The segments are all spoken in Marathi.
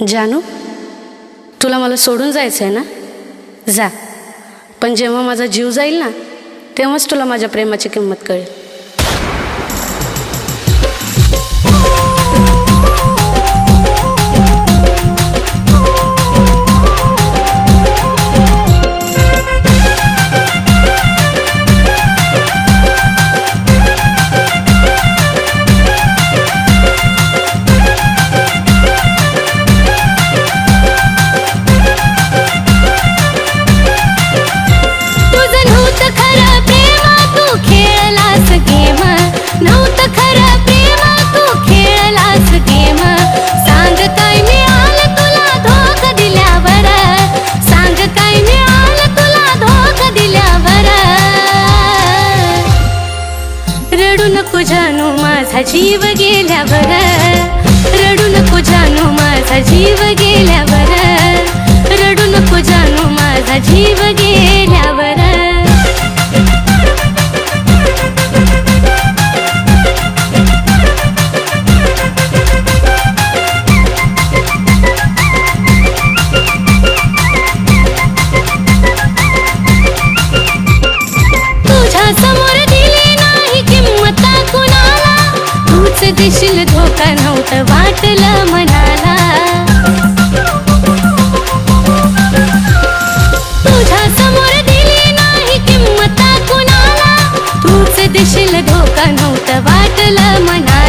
जानू तुला मला सोडून जायचं आहे ना? जा. पण जेव्हा माझा जीव जाईल ना तेव्हाच तुला माझ्या प्रेमाची किंमत कळेल. नको जानू माझा जीव गेल्यावर. रडू नको जानू माझा जीव गेल्यावर. रडू नको जानू माझा जीव गेल्यावर. नव्हतं वाटलं मनाला. तुझ्या समोर दिली नाही किंमत कुणाला. तूच दिशील धोका नव्हतं वाटलं मनाला.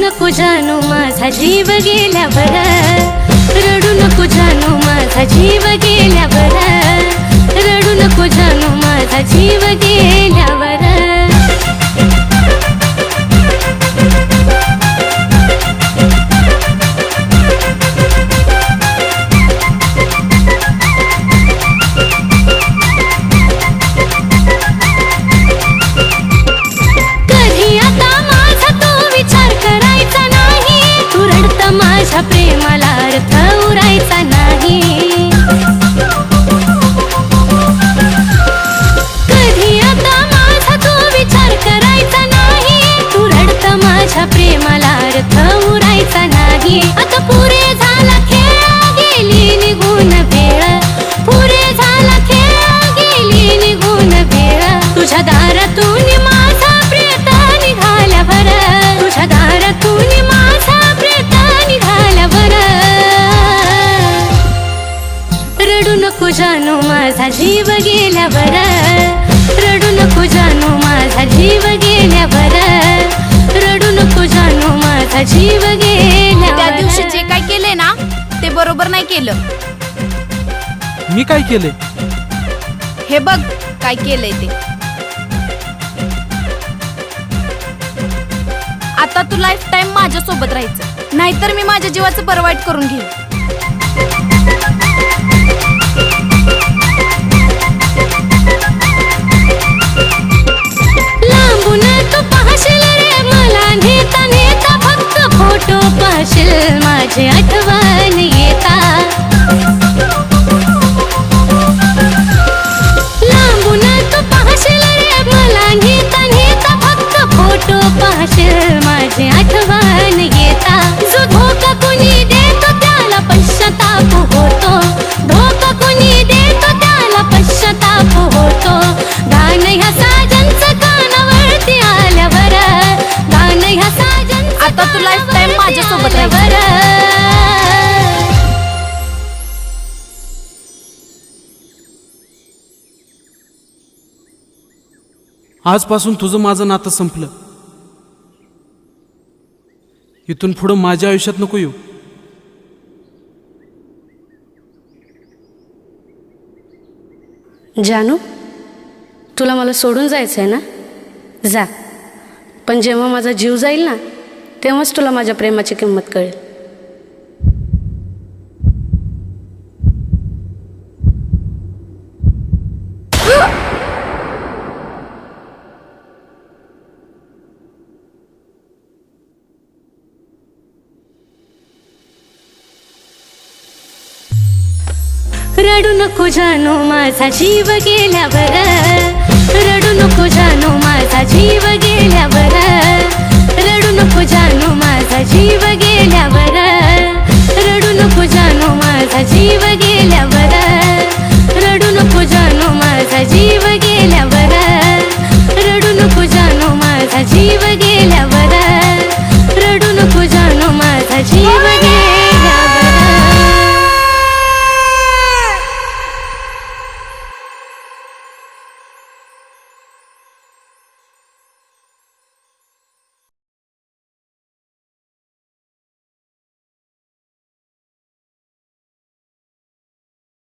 नको जानू माझा जीव गेल्यावर. रडू नको जानू माझा जीव गेल्यावर. रडू नको जानू माझा जीव गेल्यावर. कधी माझ्या प्रेमाला अर्थ उरायचा नाही. आता पुरे झाला खेळ गेली निघून वेळ पुरे झाला खेळ गेली निघून वेळ तुझ्या दारातून माझा प्रेत तुझ्या दारातून माझा प्रेत रडू नको जानू माझा जीव गेल्यावर. रडू नको जानू माझा जीव माझा जीव त्या दिवशी जे काय केले ना ते बरोबर नाही केलं. मी काय केले हे बघ काय केलंय ते. आता तू लाईफ टाइम माझ्या सोबत राहायचं. नाहीतर मी माझ्या जीवाचं परवाईट करून घेईन. पाहशील माझी आजपासून तुझं माझं नातं संपलं. इथून पुढं माझ्या आयुष्यात नको येऊ. जानू तुला मला सोडून जायचं आहे ना? जा. पण जेव्हा माझा जीव जाईल ना तेव्हाच तुला माझ्या प्रेमाची किंमत कळेल. रडू नको जानू माझा जीव गेल्यावर. रडू नको जानू माझा जीव गेल्यावर. रडू नको जानू माझा जीव गेल्यावर. रडू नको जानू माझा जीव